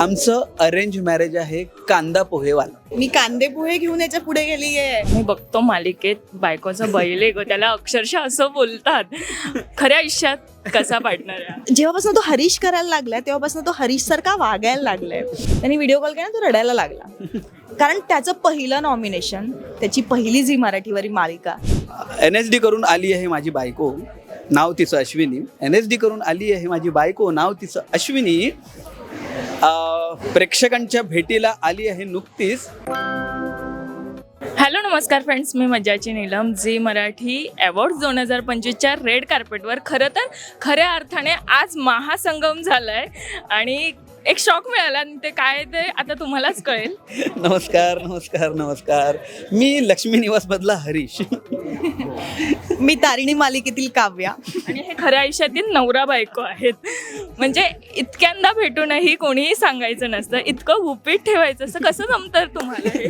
आमचं arrange marriage आहे कांदा पोहेवाला. मी कांदे पोहे घेऊन याच्यापुढे गेली आहे मी बघतो मालिकेत बायकोचा बैल आहे ग त्याला अक्षरशः असं बोलतात. खऱ्या आयुष्यात कसा पार्टनर आहे जेव्हापासून तो हरीश करायला लागलाय तेव्हापासून तो हरीश सारखा वागायला लागलाय? त्यांनी व्हिडिओ कॉल केला तो रडायला लागला. कारण त्याचं पहिलं नॉमिनेशन त्याची पहिली झी मराठीवरील मालिका. एन एस डी करून आली आहे माझी बायको नाव तिचं अश्विनी. एन एस डी करून आली आहे माझी बायको नाव तिचं अश्विनी. अं, प्रेक्षकांच्या भेटीला आली आहे नुकतीच. हॅलो नमस्कार फ्रेंड्स. मी मज्जाची नीलम. झी मराठी अवॉर्ड्स दोन हजार पंचवीसच्या रेड कार्पेटवर खरं तर खऱ्या अर्थाने आज महासंगम झाला आहे आणि एक शॉक मिळाला आणि ते काय ते आता तुम्हालाच कळेल. नमस्कार नमस्कार नमस्कार. मी लक्ष्मी निवासमधला हरीश. मी तारिणी मालिकेतील काव्या. आणि हे खऱ्या आयुष्यातील नवरा बायको आहेत. म्हणजे इतक्यांदा भेटूनही कोणीही सांगायचं नसतं. इतकं गुपित ठेवायचं असं कसं जमतं तुम्हाला हे?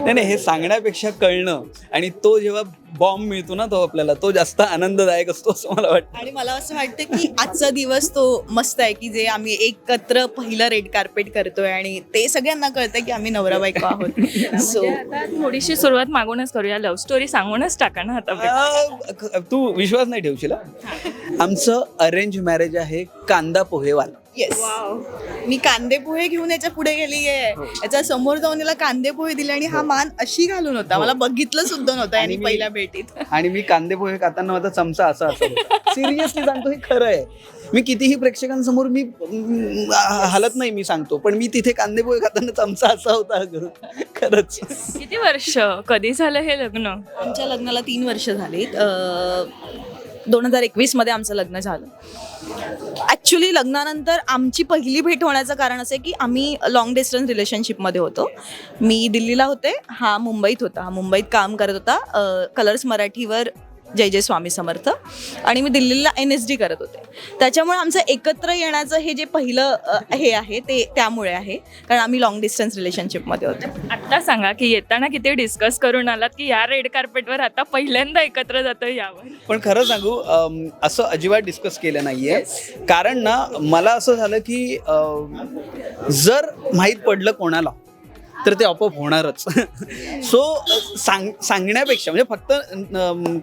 नाही नाही हे सांगण्यापेक्षा कळणं आणि तो जेव्हा बॉम्ब मिळतो ना तो आपल्याला तो जास्त आनंददायक असतो असं मला वाटतं. आणि मला असं वाटतं की आजचा दिवस तो मस्त आहे की जे आम्ही एकत्र पहिलं रेड कार्पेट करतोय आणि ते सगळ्यांना कळतंय की आम्ही नवरा बायको आहोत. सो म्हणजे आता थोडीशी सुरुवात मागूनच करूया. लव्ह स्टोरी सांगूनच टाका ना आता तू विश्वास नाही ठेवशील हा? आमचं अरेंज मॅरेज आहे कांदा पोहेवाला. येस मी कांदे पोहे घेऊन याच्यापुढे गेली आहे याच्या समोर जाऊन याला कांदे पोहे दिले आणि हा मान अशी घालून होता. मला बघितलं सुद्धा नव्हतं यांनी आणि मी- पहिल्या भेटीत. आणि मी कांदे पोहे खाताना माझा चमचा असा असा सिरियसली सांगतो हे खरं आहे. मी कितीही प्रेक्षकांसमोर मी हालत नाही मी सांगतो पण मी तिथे कांदे पोहे खाताना चमचा असा होता अगं. खरंच. किती वर्ष? कधी झालं हे लग्न? आमच्या लग्नाला तीन वर्ष झालीत. दोन हजार एकवीसमध्ये आमचं लग्न झालं. ॲक्च्युली लग्नानंतर आमची पहिली भेट होण्याचं कारण असं आहे की आम्ही लॉंग डिस्टन्स रिलेशनशिपमध्ये होतो. मी दिल्लीला होते हा मुंबईत होता. हा मुंबईत काम करत होता. कलर्स मराठीवर जय जय स्वामी समर्थ. आणि मी दिल्लीला एन एस डी करत होते. त्याच्यामुळे आमचं एकत्र येण्याचं हे जे पहिलं अ, हे आहे ते त्यामुळे आहे. कारण आम्ही लॉंग डिस्टन्स रिलेशनशिपमध्ये होतो. आता सांगा की येताना किती डिस्कस करून आलात की या रेड कार्पेटवर आता पहिल्यांदा एकत्र जातं यावर? पण खरं सांगू अम, असं अजिबात डिस्कस केलं नाहीये. कारण ना मला असं झालं की अम, जर माहीत पडलं कोणाला तर ते आपोआप होणारच. सो सांग सांगण्यापेक्षा म्हणजे फक्त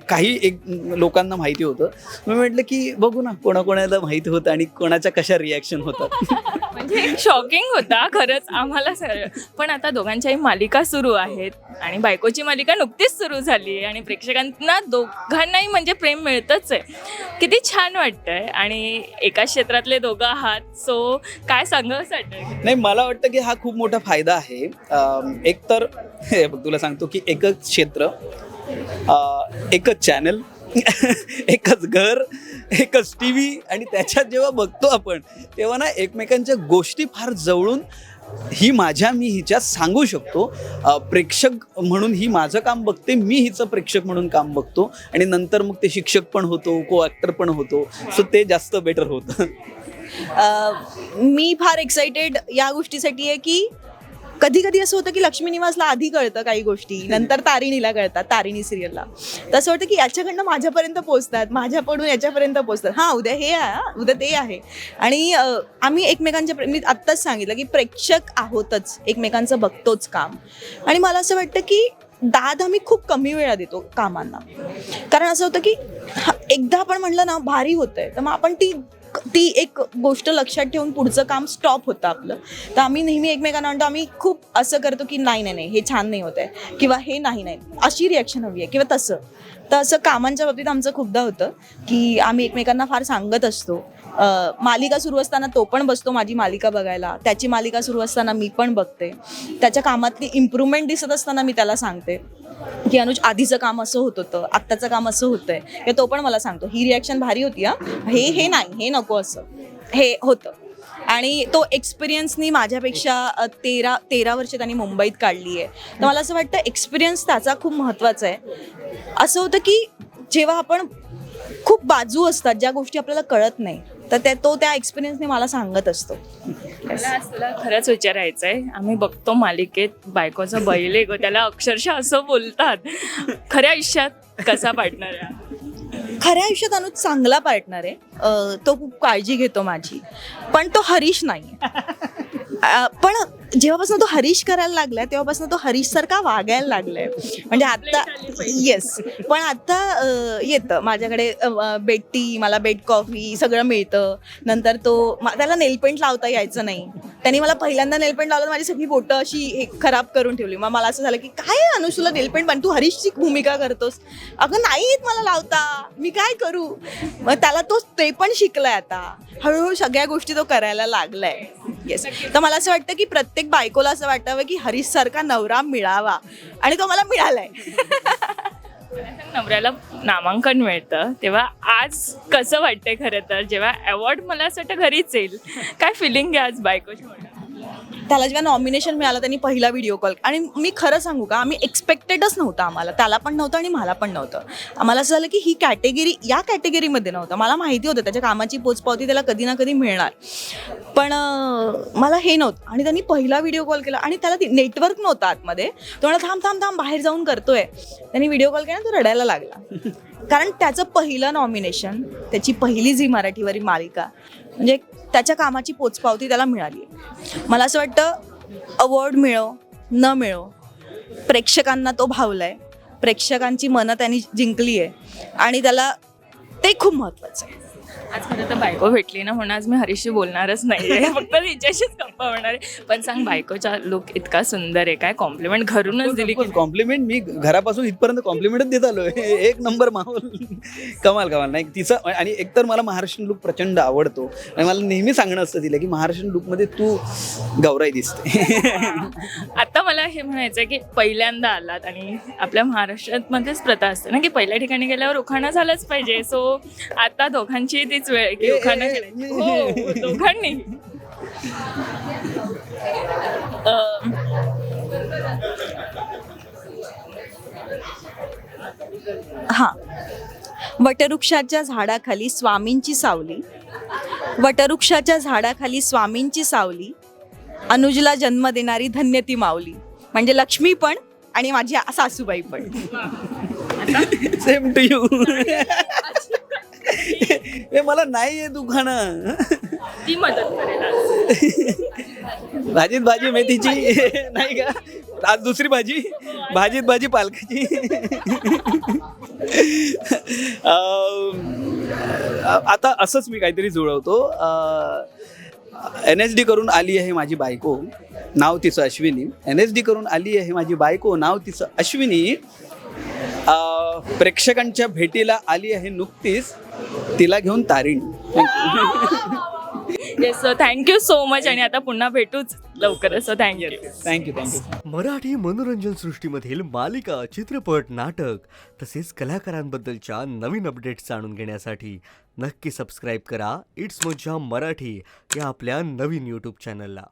काही एक लोकांना माहिती होतं. मी म्हटलं की बघू ना कोणाकोणाला माहिती होतं आणि कोणाच्या कशा रिॲक्शन होतात. म्हणजे शॉकिंग होता खरंच आम्हाला सर. पण आता दोघांच्याही मालिका सुरू आहेत आणि बायकोची मालिका नुकतीच सुरू झाली आहे आणि प्रेक्षकांना दोघांनाही म्हणजे प्रेम मिळतच आहे. किती छान वाटतंय आणि एका क्षेत्रातले दोघं आहात. सो काय सांगावंच वाटतंय? नाही मला वाटतं की हा खूप मोठा फायदा आहे. एक तर हे बघ तुला सांगतो की एकच क्षेत्र एकच चॅनल एकच घर एकच टी व्ही आणि त्याच्यात जेव्हा बघतो आपण तेव्हा ना एकमेकांच्या गोष्टी फार जवळून ही माझ्या मी हिच्यात सांगू शकतो. प्रेक्षक म्हणून ही माझं काम बघते मी हिचं प्रेक्षक म्हणून काम बघतो आणि नंतर मग ते शिक्षक पण होतो को ॲक्टर पण होतो. सो ते जास्त बेटर होतं. मी फार एक्साइटेड या गोष्टीसाठी आहे की कधी कधी असं होतं की लक्ष्मी निवासला आधी कळतं काही गोष्टी नंतर तारिणीला कळतात तारिणी सिरियलला तसं वाटतं की याच्याकडनं माझ्यापर्यंत पोचतात माझ्याकडून याच्यापर्यंत पोचतात हां उद्या हे आहे हां, उद्या ते आहे. आणि आम्ही एकमेकांच्या मी आत्ताच सांगितलं की प्रेक्षक आहोतच एकमेकांचं बघतोच काम. आणि मला असं वाटतं की दाद आम्ही खूप कमी वेळा देतो कामांना. कारण असं होतं की हा, एकदा आपण म्हणलं ना भारी होतंय तर मग आपण ती ती एक गोष्ट लक्षात ठेवून पुढचं काम स्टॉप होतं आपलं. तर आम्ही नेहमी एकमेकांना म्हणतो आम्ही खूप असं करतो की नाही नाही नाही हे छान नाही होत आहे किंवा हे नाही नाही. अशी रिॲक्शन हवी आहे किंवा तसं. तर असं कामांच्या बाबतीत आमचं खूपदा होतं की आम्ही एकमेकांना फार सांगत असतो. मालिका सुरू असताना तो पण बसतो माझी मालिका बघायला. त्याची मालिका सुरू असताना मी पण बघते. त्याच्या कामातली इम्प्रूव्हमेंट दिसत असताना मी त्याला सांगते. की अनुज आधीचं काम असं होत होतं आत्ताचं काम असं होतंय. तो पण मला सांगतो. ही रिॲक्शन भारी होती हा. हे हे नाही हे नको असं. हे होतं. आणि तो एक्सपिरियन्सनी माझ्यापेक्षा तेरा तेरा वर्ष त्यांनी मुंबईत काढली आहे. तर मला असं वाटतं एक्सपिरियन्स त्याचा खूप महत्त्वाचा आहे. असं होतं की जेव्हा आपण खूप बाजू असतात ज्या गोष्टी आपल्याला कळत नाही तर त्या तो त्या एक्सपिरियन्सने मला सांगत असतो. मला तुला खरंच विचारायचं आहे आम्ही बघतो मालिकेत बायकोचं बैल आहे ग त्याला अक्षरशः असं बोलतात. खऱ्या आयुष्यात कसा पार्टनर आहे? खऱ्या आयुष्यात अनुज चांगला पार्टनर आहे. तो खूप काळजी घेतो माझी. पण तो हरीश नाही पण जेव्हापासून तो हरीश करायला लागलाय तेव्हापासून तो हरीश सारखा वागायला लागलाय. म्हणजे आता येस पण आता येतं. माझ्याकडे बेड टी मला बेड कॉफी सगळं मिळतं. नंतर तो त्याला नेलपेंट लावता यायचं नाही. त्यांनी मला पहिल्यांदा नेलपेंट लावलं माझी सगळी बोटं अशी खराब करून ठेवली. मग मला असं झालं की काय तुला नेलपेंट पण तू हरीशची भूमिका करतोस. अगं नाही येत मला लावता. मी काय करू? मग त्याला ते पण शिकलाय आता. हळूहळू सगळ्या गोष्टी तो करायला लागलाय. येस तर मला असं वाटतं की प्रत्येक बायकोला असं वाटावं की हरीश सारखा नवरा मिळावा. आणि तो मला मिळालाय. नवऱ्याला नामांकन मिळतं. तेव्हा आज कसं वाटतंय खरं तर? जेव्हा अवॉर्ड मला असं वाटतं घरीच येईल. काय फिलिंग आहे आज बायकोची त्याला जेव्हा नॉमिनेशन मिळालं त्यांनी पहिला व्हिडिओ कॉल आणि मी खरं सांगू का आम्ही एक्सपेक्टेडच नव्हतं आम्हाला. त्याला पण नव्हतं आणि मला पण नव्हतं. आम्हाला असं झालं की ही कॅटेगरी या कॅटेगरीमध्ये नव्हतं. मला माहिती होतं त्याच्या कामाची पोचपावती त्याला कधी ना कधी मिळणार. पण मला हे नव्हतं. आणि त्यांनी पहिला व्हिडिओ कॉल केला आणि त्याला नेटवर्क नव्हतं आतमध्ये. तो म्हणा थांब थांब थांब बाहेर जाऊन करतोय. त्यांनी व्हिडिओ कॉल केला तो रडायला लागला. कारण त्याचं पहिलं नॉमिनेशन त्याची पहिली झी मराठीवरील मालिका म्हणजे त्याच्या कामाची पोचपावती त्याला मिळाली मला असं वाटतं अवॉर्ड मिळो न मिळो प्रेक्षकांना तो भावला आहे प्रेक्षकांची मनं त्यांनी जिंकली आहे. आणि त्याला ते खूप महत्त्वाचं आहे. आज खरं तर बायको भेटली ना म्हणून आज मी हरीशशी बोलणारच नाहीये. फक्त तिच्याशीच गप्पा होणार आहे. पण सांग बायकोचा लुक इतका सुंदर आहे काय? कॉम्प्लिमेंट घरूनच दिली की कॉम्प्लिमेंट मी घरापासून इथपर्यंत कॉम्प्लिमेंटच देत आलोय. एक नंबर माहोल. कमाल कमाल. नाही तिचं आणि एकतर मला महाराष्ट्रीयन लुक प्रचंड आवडतो. आणि मला नेहमी सांगणं असतं तिला की महाराष्ट्रीयन लुकमध्ये तू गौराई दिसते. आता मला हे म्हणायचं आहे की पहिल्यांदा आलात आणि आपल्या महाराष्ट्रात मध्येच प्रथा असते ना की पहिल्या ठिकाणी गेल्यावर उखाणा झालंच पाहिजे. सो आता दोघांची तीच वेळ की उखाणा हो दोघांनी. हां. वटवृक्षाच्या झाडाखाली स्वामींची सावली. वटवृक्षाच्या झाडाखाली स्वामींची सावली. अनुजला जन्म देणारी धन्य ती माऊली. म्हणजे लक्ष्मी पण आणि माझी सासूबाई पण. सेम टू यू हे मला नाही आहे दुखाणं ती मदत करेल आज. भाजीत भाजी मेथीची. नाही का? आज दुसरी भाजी. भाजीत भाजी पालकाची. अं, आता असंच मी काहीतरी जुळवतो. एन एस डी करून आली आहे माझी बायको. नाव तिचं अश्विनी. एन एस डी करून आली आहे माझी बायको. नाव तिचं अश्विनी. प्रेक्षकांच्या भेटीला आली आहे नुकतीच. तिला घेऊन तारीण. Yes sir thank you so much आणि आता पुन्हा भेटूच लवकरच. So thank you thank you thank you Marathi मनोरंजन सृष्टीमधील मालिका चित्रपट नाटक तसेच कलाकारांबद्दलच्या नवीन अपडेट्स जाणून घेण्यासाठी नक्की सबस्क्राईब करा. इट्स मज्जा मराठी या आपल्या नवीन यूट्यूब चॅनलला